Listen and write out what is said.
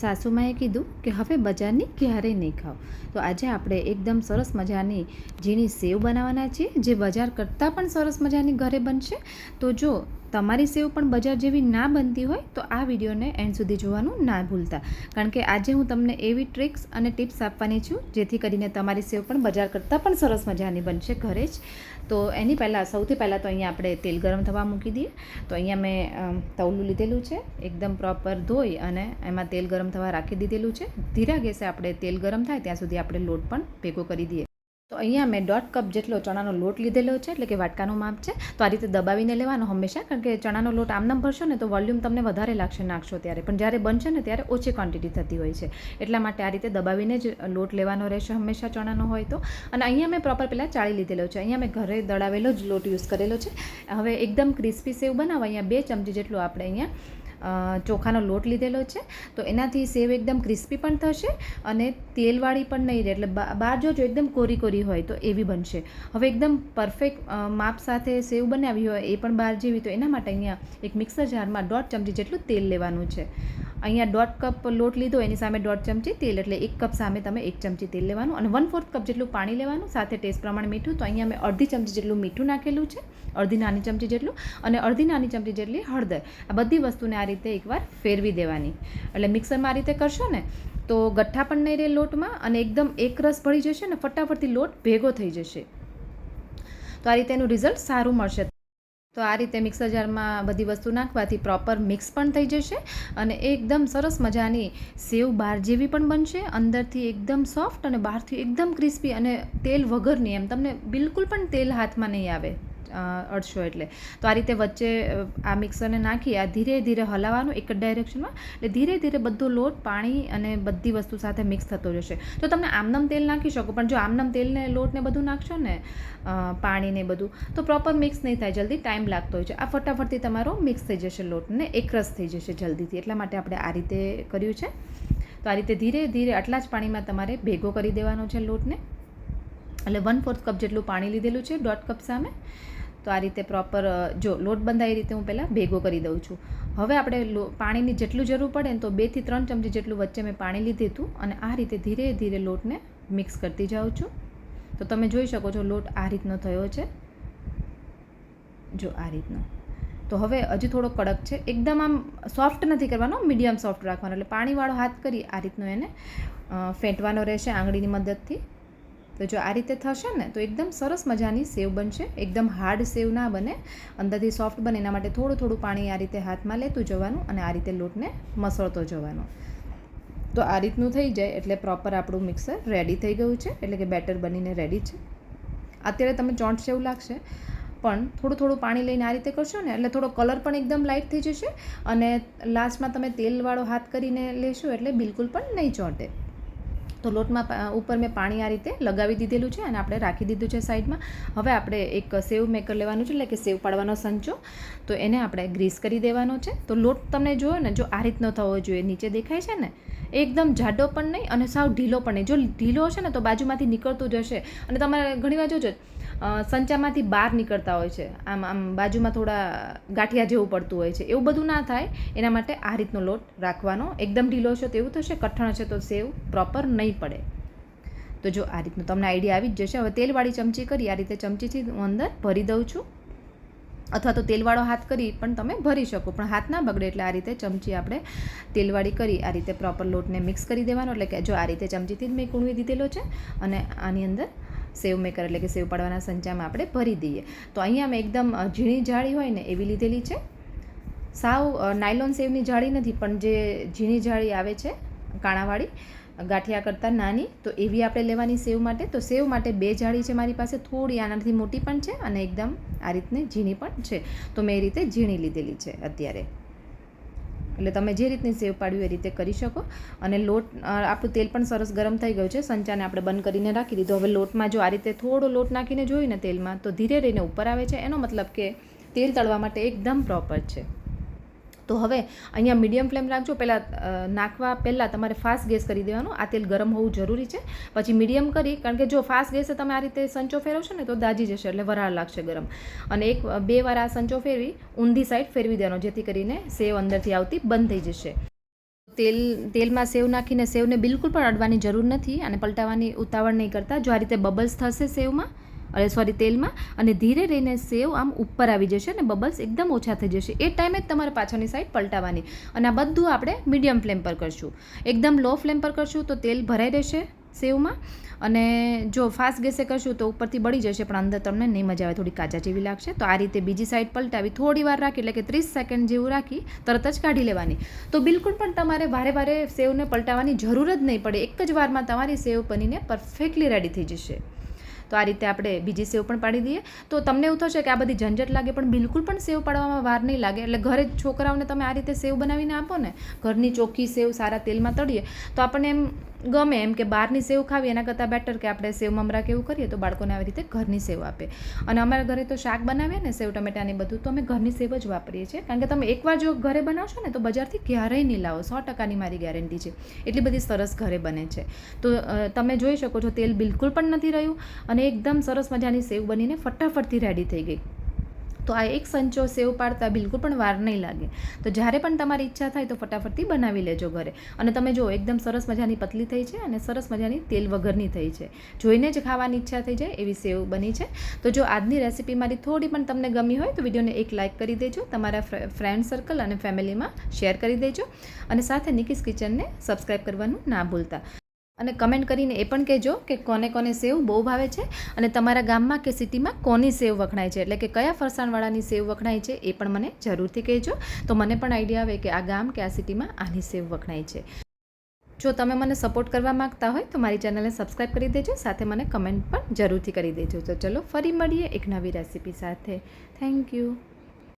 સાસુમાએ કીધું કે હવે બજારની ક્યારેય નહીં ખાઓ. તો આજે આપણે એકદમ સરસ મજાની ઝીણી સેવ બનાવવાના છીએ, જે બજાર કરતાં પણ સરસ મજાની ઘરે બનશે. તો જો તમારી સેવ પણ બજાર જેવી ના બનતી હોય તો આ વિડીયોને એન્ડ સુધી જોવાનું ના ભૂલતા. કારણ કે આજે હું તમને એવી ટ્રિક્સ અને ટિપ્સ આપવાની છું, જેથી કરીને તમારી સેવ પણ બજાર કરતાં પણ સરસ મજાની બનશે ઘરે જ. તો એની પહેલાં, સૌથી પહેલાં તો અહીંયા આપણે તેલ ગરમ થવા મૂકી દઈએ. તો અહીંયા મેં તવલું લીધેલું છે, એકદમ પ્રોપર ધોઈ અને એમાં તેલ ગરમ થવા રાખી દીધેલું છે. ધીરા ગેસે આપણે તેલ ગરમ થાય ત્યાં સુધી આપણે લોટ પણ ભેગો કરી દઈએ. તો અહીંયા મેં દોઢ કપ જેટલો ચણાનો લોટ લીધેલો છે, એટલે કે વાટકાનું માપ છે. તો આ રીતે દબાવીને લેવાનો હંમેશા, કારણ કે ચણાનો લોટ આમનામ ભરશો ને તો વોલ્યુમ તમને વધારે લાગશે નાખશો ત્યારે. પણ જ્યારે બનશે ને ત્યારે ઓછી ક્વોન્ટિટી થતી હોય છે. એટલા માટે આ રીતે દબાવીને જ લોટ લેવાનો રહેશે હંમેશા ચણાનો હોય તો. અને અહીંયા મેં પ્રોપર પહેલાં ચાળી લીધેલો છે. અહીંયા મેં ઘરે દળાવેલો જ લોટ યુઝ કરેલો છે. હવે એકદમ ક્રિસ્પી સેવ બનાવવા અહીંયા બે ચમચી જેટલું આપણે અહીંયા ચોખાનો લોટ લીધેલો છે. તો એનાથી સેવ એકદમ ક્રિસ્પી પણ થશે અને તેલવાળી પણ નહીં રહે. એટલે બહાર જોજો એકદમ કોરી કોરી હોય તો એવી બનશે. હવે એકદમ પરફેક્ટ માપ સાથે સેવ બનાવી હોય એ પણ બહાર જેવી તો એના માટે અહીંયા એક મિક્સર જારમાં દોઢ ચમચી જેટલું તેલ લેવાનું છે. અહીંયા દોઢ કપ લોટ લીધો, એની સામે દોઢ ચમચી તેલ, એટલે એક કપ સામે તમે એક ચમચી તેલ લેવાનું અને વન ફોર્થ કપ જેટલું પાણી લેવાનું, સાથે ટેસ્ટ પ્રમાણે મીઠું. તો અહીંયા મેં અડધી ચમચી જેટલું મીઠું નાખેલું છે, અડધી નાની ચમચી જેટલું અને અડધી નાની ચમચી જેટલી હળદર. આ બધી વસ્તુને આ રીતે એકવાર ફેરવી દેવાની. એટલે મિક્સરમાં આ રીતે કરશો ને, તો ગઠ્ઠા પણ નહીં રહે લોટમાં અને એકદમ એક રસ ભળી જશે ને, ફટાફટથી લોટ ભેગો થઈ જશે. તો આ રીતે એનું રિઝલ્ટ સારું મળશે. તો આ રીતે મિક્સર જારમાં બધી વસ્તુ નાખવાથી પ્રોપર મિક્સ પણ થઈ જશે અને એકદમ સરસ મજાની સેવ બાર જેવી પણ બનશે. અંદરથી એકદમ સોફ્ટ અને બહારથી એકદમ ક્રિસ્પી અને તેલ વગરની એમ. તમને બિલકુલ પણ તેલ હાથમાં નહીં આવે. અડશો એટલે. તો આ રીતે વચ્ચે આ મિક્સરને નાખી, આ ધીરે ધીરે હલાવવાનું એક જ ડાયરેક્શનમાં, એટલે ધીરે ધીરે બધો લોટ, પાણી અને બધી વસ્તુ સાથે મિક્સ થતો જશે. તો તમને આમનમ તેલ નાખી શકો, પણ જો આમનમ તેલને, લોટને બધું નાખશો ને પાણીને બધું, તો પ્રોપર મિક્સ નહીં થાય, જલ્દી ટાઈમ લાગતો હોય છે. આ ફટાફટથી તમારો મિક્સ થઈ જશે લોટને એકરસ થઈ જશે જલ્દીથી. એટલા માટે આપણે આ રીતે કર્યું છે. તો આ રીતે ધીરે ધીરે આટલા જ પાણીમાં તમારે ભેગો કરી દેવાનો છે લોટને. એટલે વન ફોર્થ કપ જેટલું પાણી લીધેલું છે દોઢ કપ સામે. તો આ રીતે પ્રોપર જો લોટ બંધાય એ રીતે હું પહેલાં ભેગો કરી દઉં છું. હવે આપણે પાણીની જેટલું જરૂર પડે ને તો બેથી ત્રણ ચમચી જેટલું વચ્ચે મેં પાણી લીધું હતું અને આ રીતે ધીરે ધીરે લોટને મિક્સ કરતી જાઉં છું. તો તમે જોઈ શકો છો લોટ આ રીતનો થયો છે. જો આ રીતનો. તો હવે હજી થોડો કડક છે. એકદમ આમ સોફ્ટ નથી કરવાનો મીડિયમ સોફ્ટ રાખવાનો. એટલે પાણીવાળો હાથ કરી આ રીતનો એને ફેંટવાનો રહેશે આંગળીની મદદથી. તો જો આ રીતે થશે ને, તો એકદમ સરસ મજાની સેવ બનશે. એકદમ હાર્ડ સેવ ના બને. અંદરથી સોફ્ટ બને, એના માટે થોડું થોડું પાણી આ રીતે હાથમાં લેતું જવાનું અને આ રીતે લોટને મસળતો જવાનો. તો આ રીતનું થઈ જાય એટલે પ્રોપર આપણું મિક્સર રેડી થઈ ગયું છે. એટલે કે બેટર બનીને રેડી છે. અત્યારે તમે ચોંટ જેવું લાગશે, પણ થોડું થોડું પાણી લઈને આ રીતે કરશો ને, એટલે થોડો કલર પણ એકદમ લાઇટ થઈ જશે અને લાસ્ટમાં તમે તેલવાળો હાથ કરીને લેશો એટલે બિલકુલ પણ નહીં ચોંટે. તો લોટમાં ઉપર મેં પાણી આ રીતે લગાવી દીધેલું છે અને આપણે રાખી દીધું છે સાઈડમાં. હવે આપણે એક સેવ મેકર લેવાનું છે એટલે કે સેવ પાડવાનો સંચો. તો એને આપણે ગ્રીસ કરી દેવાનો છે. તો લોટ તમને જોયો ને જો આ રીતનો થવો જોઈએ. નીચે દેખાય છે ને? એકદમ જાડો પણ નહીં અને સાવ ઢીલો પણ નહીં. જો ઢીલો હશે ને તો બાજુમાંથી નીકળતું જશે અને તમારે ઘણીવાર જોજો અ, સંચામાંથી બહાર નીકળતા હોય છે. આમ આમ બાજુમાં થોડા ગાંઠિયા જેવું પડતું હોય છે. એવું બધું ના થાય. એના માટે આ રીતનો લોટ રાખવાનો. એકદમ ઢીલો છે તો એવું થશે. કઠણ છે તો સેવ પ્રોપર નહીં પડે. તો જો આ રીતનું તમને આઈડિયા આવી જ જશે. હવે તેલવાળી ચમચી કરી. આ રીતે ચમચીથી હું અંદર ભરી દઉં છું. અથવા તો તેલવાળો હાથ કરી પણ તમે ભરી શકો. પણ હાથ ના બગડે એટલે આ રીતે ચમચી આપણે તેલવાળી કરી, આ રીતે પ્રોપર લોટને મિક્સ કરી દેવાનો. એટલે કે જો આ રીતે ચમચીથી જ મેં કૂણવી દીધેલો છે અને આની અંદર સેવ મેકર એટલે કે સેવ પાડવાના સંચામાં આપણે ભરી દઈએ. તો અહીંયા મેં એકદમ ઝીણી જાળી હોય ને એવી લીધેલી છે. સાવ નાયલોન સેવની જાળી નથી, પણ જે ઝીણી જાળી આવે છે, કાણાવાળી, ગાંઠિયા કરતાં નાની, તો એવી આપણે લેવાની સેવ માટે. તો સેવ માટે બે જાળી છે મારી પાસે, થોડી આનાથી મોટી પણ છે અને એકદમ આ રીતની ઝીણી પણ છે. તો મેં એ રીતે ઝીણી લીધેલી છે અત્યારે. એટલે તમે જે રીતની સેવ પાડવી એ રીતે કરી શકો. અને લોટ આપણું તેલ પણ સરસ ગરમ થઈ ગયું છે. સંચાને આપણે બંધ કરીને રાખી દીધો. હવે લોટમાં જો આ રીતે થોડો લોટ નાખીને જોયું ને તેલમાં, તો ધીરે રહીને ઉપર આવે છે. એનો મતલબ કે તેલ તળવા માટે એકદમ પ્રોપર છે. તો હવે અહીંયા મીડિયમ ફ્લેમ રાખજો પહેલાં નાખવા પહેલાં તમારે ફાસ્ટ ગેસ કરી દેવાનો. આ તેલ ગરમ હોવું જરૂરી છે. પછી મીડિયમ કરી, કારણ કે જો ફાસ્ટ ગેસે તમે આ રીતે સંચો ફેરવશો ને તો દાજી જશે, એટલે વરાળ લાગશે ગરમ. અને એક, બે વાર આ સંચો ફેરવી, ઊંધી સાઈડ ફેરવી દેવાનો, જેથી કરીને સેવ અંદરથી આવતી બંધ થઈ જશે. તેલ, તેલમાં સેવ નાખીને સેવને બિલકુલ પણ અડવાની જરૂર નથી અને પલટાવાની, ઉતાવળ નહીં કરતા. જો આ રીતે બબલ્સ થશે સેવમાં અરે સોરી તેલમાં અને ધીરે રહીને સેવ આમ ઉપર આવી જશે અને બબલ્સ એકદમ ઓછા થઈ જશે. એ ટાઈમે જ તમારે પાછળની સાઈડ પલટાવવાની અને આ બધું આપણે મીડિયમ ફ્લેમ પર કરશું. એકદમ લો ફ્લેમ પર કરશું તો તેલ ભરાઈ રહેશે સેવમાં. અને જો ફાસ્ટ ગેસે કરશું તો ઉપરથી બળી જશે, પણ અંદર તમને નહીં મજા આવે, થોડી કાચા જેવી લાગશે. તો આ રીતે બીજી સાઈડ પલટાવી થોડી વાર રાખી, એટલે કે ત્રીસ સેકન્ડ જેવું રાખી, તરત જ કાઢી લેવાની. તો બિલકુલ પણ તમારે વારે વારે સેવને પલટાવવાની જરૂર જ નહીં પડે. એક જ વારમાં તમારી સેવ બનીને પરફેક્ટલી રેડી થઈ જશે. તો આ રીતે આપણે બીજી સેવ પણ પાડી દઈએ. તો તમને એવું થશે કે આ બધી ઝંઝટ લાગે, પણ બિલકુલ પણ સેવ પાડવામાં વાર નહીં લાગે. એટલે ઘરે છોકરાઓને તમે આ રીતે સેવ બનાવીને આપો ને. ઘરની ચોખ્ખી સેવ સારા તેલમાં તળીએ. તો આપણને એમ ગમે એમ કે બહારની સેવ ખાવી, એના કરતાં બેટર કે આપણે સેવ મમરા કે એવું કરીએ તો બાળકોને આવી રીતે ઘરની સેવ આપે. અને અમારા ઘરે તો શાક બનાવીએ ને, સેવ ટમેટાને બધું, તો અમે ઘરની સેવ જ વાપરીએ છીએ. કારણ કે તમે એકવાર જો ઘરે બનાવશો ને, તો બજારથી ક્યારેય નહીં લાવો. સો ટકાની મારી ગેરંટી છે. એટલી બધી સરસ ઘરે બને છે. તો તમે જોઈ શકો છો, તેલ બિલકુલ પણ નથી રહ્યું અને એકદમ સરસ મજાની સેવ બનીને ફટાફટથી રેડી થઈ ગઈ. તો આ એક સંચો સેવ પાડતા બિલકુલ પણ વાર નહીં લાગે. તો જ્યારે પણ તમારી ઈચ્છા થાય તો ફટાફટથી બનાવી લેજો ઘરે. અને તમે જો એકદમ સરસ મજાની પતલી થઈ છે અને સરસ મજાની તેલ વગરની થઈ છે. જોઈને જ ખાવાની ઈચ્છા થઈ જાય એવી સેવ બની છે. તો જો આજની રેસીપી મારી થોડી પણ તમને ગમી હોય તો વિડીયોને એક લાઇક કરી દેજો, તમારા ફ્રેન્ડ સર્કલ અને ફેમિલીમાં શેર કરી દેજો. અને સાથે નિકીસ કિચનને સબસ્ક્રાઈબ કરવાનું ના ભૂલતા. અને કમેન્ટ કરીને એ પણ કહેજો કે કોને કોને સેવ બહુ ભાવે છે અને તમારા ગામમાં કે સિટીમાં કોની સેવ વખણાય છે? એટલે કે કયા ફરસાણવાળાની સેવ વખણાય છે એ પણ મને જરૂરથી કહેજો. તો મને પણ આઈડિયા આવે કે આ ગામ કે આ સિટીમાં આની સેવ વખણાય છે. જો તમે મને સપોર્ટ કરવા માગતા હોય તો મારી ચેનલને સબસ્ક્રાઈબ કરી દેજો, સાથે મને કમેન્ટ પણ જરૂરથી કરી દેજો. તો ચલો ફરી મળીએ એક નવી રેસીપી સાથે. Thank you.